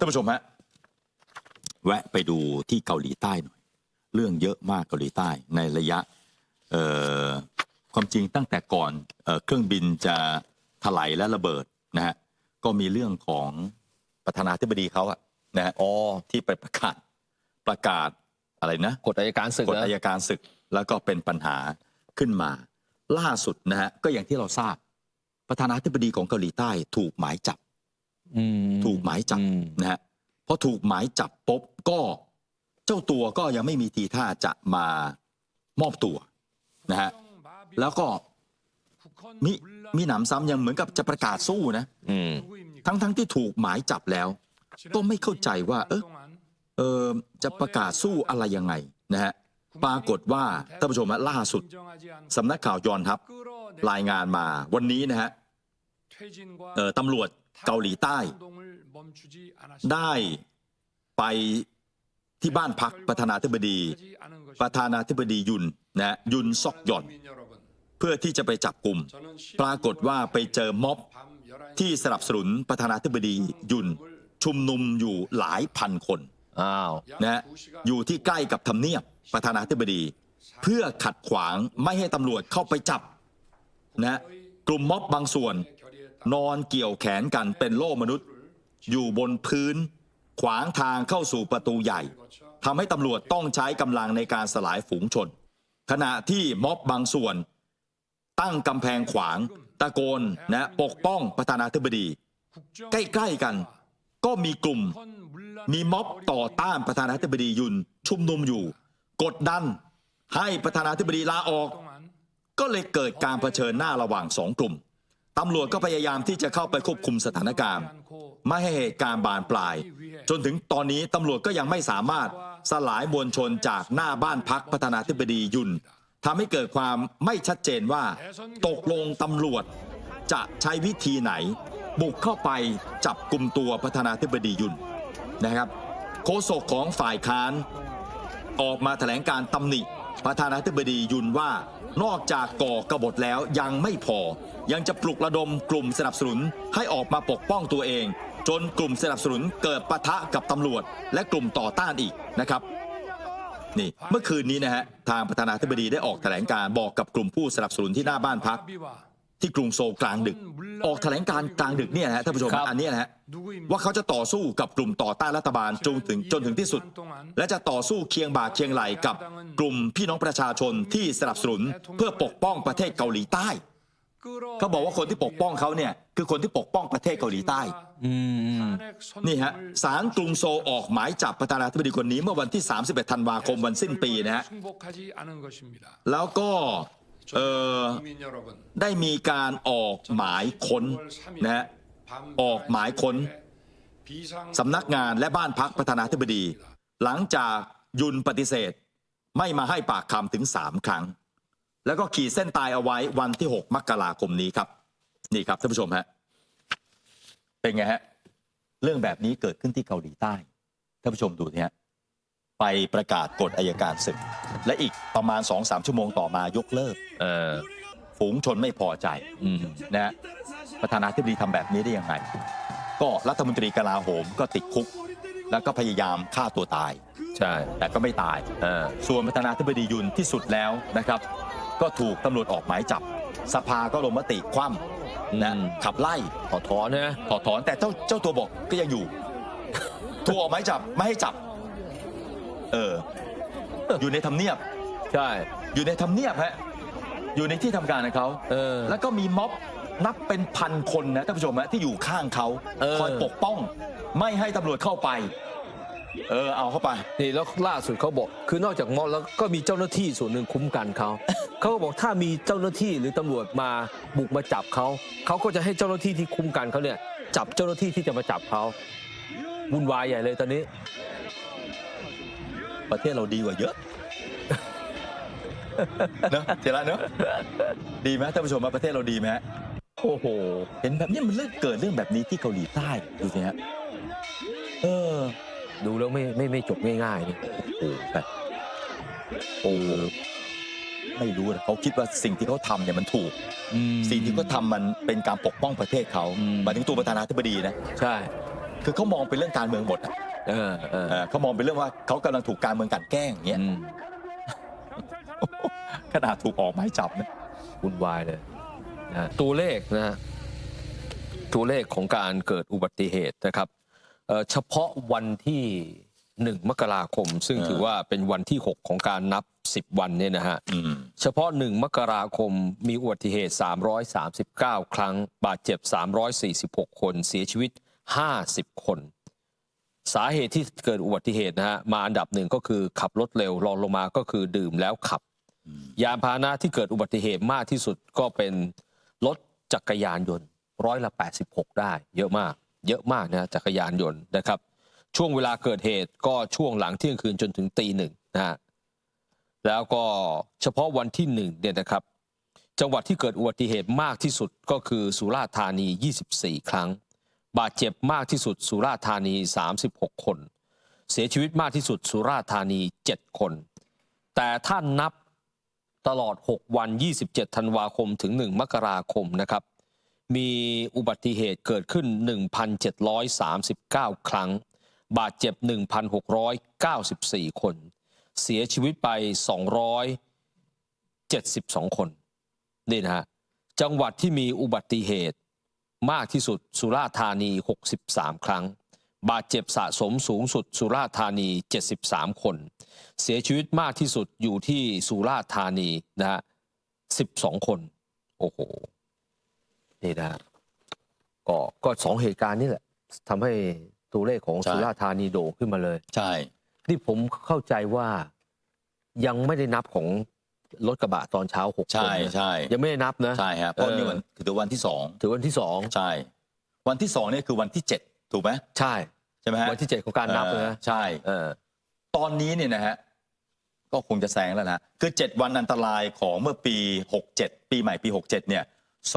ท่านผู้ชมฮะแวะไปดูที่เกาหลีใต้หน่อยเรื่องเยอะมากเกาหลีใต้ในระยะเอ่อความจริงตั้งแต่ก่อนเอ่อเครื่องบินจะถลายและระเบิดนะฮะก็มีเรื่องของประธานาธิบดีเขาอะนะฮะอ๋อที่ไปประกาศประกาศอะไรนะกฎอัยการศึกกฎนะอายการศึกแล้วก็เป็นปัญหาขึ้นมา ล่าสุดนะฮะก็อย่างที่เราทราบประธานาธิบดีของเกาหลีใต้ถูกหมายจับอืม ถูกหมายจับอืมนะฮะพอถูกหมายจับปุ๊บก็เจ้าตัวก็ยังไม่มีทีท่าจะมามอบตัวนะฮะแล้วก็มีมีหนำซ้ำยังเหมือนกับจะประกาศสู้นะอืมทั้งทั้งที่ถูกหมายจับแล้ว ก็ไม่เข้าใจว่า เออเออจะประกาศสู้อะไรยังไงนะฮะปรากฏว่าท่านผู้ชมฮะล่าสุดสำนักข่าวยอนทัพรายงานมาวันนี้นะฮะเออ ตำรวจเกาหลีใต้ ได้ไปที่บ้านพักประธานาธิบดี ประธานาธิบดียุนนะฮะยุนซอกหย่อน เพื่อที่จะไปจับกลุ่ม ปรากฏว่าไปเจอม็อบที่สนับสนุนประธานาธิบดียุนชุมนุมอยู่หลายพันคนอ้าวนะฮะอยู่ที่ใกล้กับทำเนียบประธานาธิบดี เพื่อขัดขวางไม่ให้ตำรวจเข้าไปจับนะฮะกลุ่มม็อบบางส่วน นอนเกี่ยวแขนกันเป็นโล่มนุษย์ อยู่บนพื้น ขวางทางเข้าสู่ประตูใหญ่ทำให้ตำรวจต้องใช้กำลังในการสลายฝูงชน ขณะที่ม็อบบางส่วน ตั้งกำแพงขวาง ตะโกนนะปกป้องประธานาธิบดี ใกล้ๆกัน ก็มีกลุ่ม มีม็อบต่อต้านประธานาธิบดียุนชุมนุมอยู่ กดดันให้ประธานาธิบดีลาออก ก็เลยเกิดการเผชิญหน้าระหว่างสองกลุ่ม ตำรวจก็พยายามที่จะเข้าไปควบคุมสถานการณ์ ไม่ให้เหตุการณ์บานปลาย จนถึงตอนนี้ตำรวจก็ยังไม่สามารถสลายมวลชนจากหน้าบ้านพักประธานาธิบดียุนทำให้เกิดความไม่ชัดเจนว่า ตกลงตำรวจจะใช้วิธีไหน บุกเข้าไปจับกลุ่มตัวประธานาธิบดียุนนะครับ โฆษกของฝ่ายค้าน ออกมาแถลงการตำหนิ ประธานาธิบดียุนว่านอกจากก่อกบฏแล้วยังไม่พอ ยังจะปลุกระดมกลุ่มสนับสนุนให้ออกมาปกป้องตัวเอง จนกลุ่มสนับสนุนเกิดปะทะกับตำรวจ และกลุ่มต่อต้านอีกนะครับนี่เมื่อคืนนี้นะฮะทางประธานาธิบดีได้ออกแถลงการบอกกับกลุ่มผู้สนับสนุนที่หน้าบ้านพัก ที่กรุงโซลกลางดึก ออกแถลงการกลางดึกเนี่ยนะฮะท่านผู้ชมครับอันเนี้ยนะฮะว่าเขาจะต่อสู้กับกลุ่มต่อต้านรัฐบาลจนถึงจนถึงที่สุด และจะต่อสู้เคียงบ่าเคียงไหลกับกลุ่มพี่น้องประชาชนที่สนับสนุนเพื่อปกป้องประเทศเกาหลีใต้เขาบอกว่าคนที่ปกป้องเขาเนี่ยคือคนที่ปกป้องประเทศเกาหลีใต้อืมนี่ฮะศาลกรุงโซลออกหมายจับประธานาธิบดีคนนี้เมื่อวันที่ 31 ธันวาคมวันสิ้นปีนะฮะแล้วก็ เออได้มีการออกหมายค้นนะฮะออกหมายค้นสำนักงานและบ้านพักประธานาธิบดี หลังจากยุนปฏิเสธ ไม่มาให้ปากคำถึง 3 ครั้ง แล้วก็ขีดเส้นตายเอาไว้วันที่ 6 มกราคมนี้ครับ นี่ครับท่านผู้ชมฮะเป็นไงฮะเรื่องแบบนี้เกิดขึ้นที่เกาหลีใต้ท่านผู้ชมดูสิฮะไปประกาศกฎอายการศึก และอีกประมาณ 2-3 ชั่วโมงต่อมายกเลิก เออ ฝูงชนไม่พอใจอืม นะฮะประธานาธิบดีทำแบบนี้ได้ยังไง ก็รัฐมนตรีกลาโหมก็ติดคุก แล้วก็พยายามฆ่าตัวตาย ใช่แต่ก็ไม่ตาย เออส่วนประธานาธิบดียุนที่สุดแล้วนะครับ ก็ถูกตำรวจออกหมายจับ สภาก็ลงมติคว่ำนะอืมขับไล่ถอดถอนนะถอดถอนแต่เจ้าเจ้าตัวบอกก็ยังอยู่ ถูกออกหมายจับไม่ให้จับ เออ อยู่ในทำเนียบ ใช่ อยู่ในทำเนียบฮะอยู่ในที่ทำการของเขาเออแล้วก็มีม็อบนับเป็นพันคนนะท่านผู้ชมฮะที่อยู่ข้างเขาเออ คอยปกป้อง ไม่ให้ตำรวจเข้าไป เออเอาเข้าไป นี่แล้วล่าสุดเขาบอก คือนอกจากมอบแล้วก็มีเจ้าหน้าที่ส่วนหนึ่งคุ้มกันเขา เขาก็บอกถ้ามีเจ้าหน้าที่หรือตำรวจมาบุกมาจับเขาเขาก็จะให้เจ้าหน้าที่ที่คุ้มกันเขาเนี่ยจับเจ้าหน้าที่ที่จะมาจับเขาวุ่นวายใหญ่เลยตอนนี้ ประเทศเราดีกว่าเยอะ เนอะเจระเนอะดีไหมท่านผู้ชมว่าประเทศเราดีไหมฮะโอ้โห เห็นแบบนี้มันเรื่องเกิดเรื่องแบบนี้ที่เกาหลีใต้ดูสิฮะเออดูแล้วไม่ไม่ไม่จบง่ายๆนี่โอ้แบบโอ้ไม่รู้นะเขาคิดว่าสิ่งที่เขาทำเนี่ยมันถูกสิ่งที่เขาทำมันเป็นการปกป้องประเทศเขาอืม หมายถึงตัวประธานาธิบดีนะ ใช่ คือเขามองเป็นเรื่องการเมืองหมดอะ เออเออเออเขามองเป็นเรื่องว่าเขากำลังถูกการเมืองกลันแกล้งอย่างเงี้ยอืมขนาดถูกออกหมายจับนะ วุ่นวายเลยนะตัวเลขนะฮะตัวเลขของการเกิดอุบัติเหตุนะครับเอ่อเฉพาะวันที่หนึ่งมกราคม ซึ่งถือว่าเป็นวันที่ 6 ของการนับ 10 วันเนี่ยนะฮะ อืม เฉพาะ 1 มกราคมมีอุบัติเหตุ 339 ครั้ง บาดเจ็บ 346 คน เสียชีวิต 50 คน สาเหตุที่เกิดอุบัติเหตุนะฮะมาอันดับหนึ่งก็คือขับรถเร็วรองลงมาก็คือดื่มแล้วขับ ยานพาหนะที่เกิดอุบัติเหตุมากที่สุดก็เป็นรถจักรยานยนต์ร้อยละ 86 ได้ เยอะมาก เยอะมากนะจักรยานยนต์นะครับ ช่วงเวลาเกิดเหตุก็ช่วงหลังเที่ยงคืนจนถึงตีหนึ่งนะฮะแล้วก็เฉพาะวันที่หนึ่งเนี่ยนะครับ จังหวัดที่เกิดอุบัติเหตุมากที่สุดก็คือสุราษฎร์ธานี 24 ครั้ง บาดเจ็บมากที่สุดสุราษฎร์ธานี 36 คน เสียชีวิตมากที่สุดสุราษฎร์ธานี 7 คน แต่ถ้านับตลอด 6 วัน 27 ธันวาคมถึง 1 มกราคมนะครับ มีอุบัติเหตุเกิดขึ้น 1,739 ครั้ง บาดเจ็บ 1,694 คน เสียชีวิตไป 272 คน นี่นะฮะ จังหวัดที่มีอุบัติเหตุ มากที่สุดสุราษฎร์ธานี 63 ครั้ง บาดเจ็บสะสมสูงสุดสุราษฎร์ธานี 73 คน เสียชีวิตมากที่สุดอยู่ที่สุราษฎร์ธานีนะฮะ12 คน โอ้โห นี่นะฮะก็ก็สองเหตุการณ์นี่แหละทำให้ตัวเลขของใช่สุราษฎร์ธานีโด่งขึ้นมาเลย ใช่ นี่ผมเข้าใจว่ายังไม่ได้นับของ รถกระบะตอนเช้าหกคนใช่นะใช่ ยังไม่ได้นับนะ ใช่ฮะเพราะเออนี่วันคือวันที่สองถือวันที่สองใช่ วันที่สองเนี่ยคือวันที่เจ็ดถูกไหมใช่ใช่ไหมฮะวันที่เจ็ดของการนับเออนะใช่ เออ ตอนนี้เนี่ยนะฮะก็คงจะแซงแล้วนะคือ 7 วันอันตรายของเมื่อปี 67 ปีใหม่ปี 67 เนี่ย 284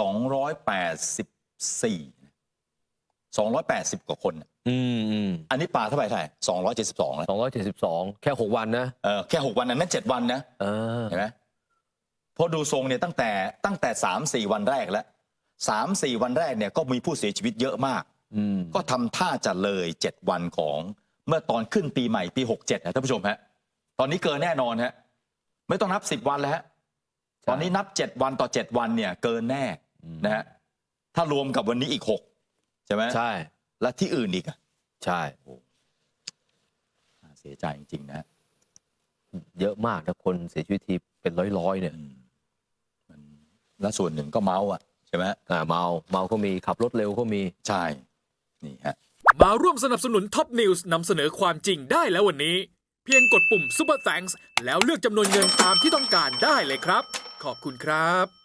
280 กว่าคนอืมอืมอันนี้ปลาเท่าไหร่เท่าไหร่272แล้วสองร้อยเจ็ดสิบสองแค่หกวันนะเออแค่ 6 วันนั้นนั่น7วันนะเออเห็นไหม เพราะดูทรงเนี่ยตั้งแต่ตั้งแต่3-4วันแรกแล้ว3-4วันแรกเนี่ยก็มีผู้เสียชีวิตเยอะมาก อืมก็ทำท่าจะเลย7วันของเมื่อตอนขึ้นปีใหม่ปี67นะท่านผู้ชมฮะตอนนี้เกินแน่นอนฮะไม่ต้องนับ10วันแล้วฮะตอนนี้นับ7วันต่อ7วันเนี่ยเกินแน่นะฮะถ้ารวมกับวันนี้อีก6ใช่ไหมใช่และที่อื่นอีกอะใช่ น่าเสียใจจริงๆนะฮะเยอะมากนะคนเสียชีวิตทีเป็นร้อยร้อยๆเนี่ย อืมมัน และส่วนหนึ่งก็เมาอะใช่ไหมฮะอ่าเมาเมาก็มีขับรถเร็วก็มีใช่นี่ฮะมาร่วมสนับสนุนท็อปนิวส์นำเสนอความจริงได้แล้ววันนี้ เพียงกดปุ่ม Super Thanks แล้วเลือกจำนวนเงินตามที่ต้องการได้เลยครับ ขอบคุณครับ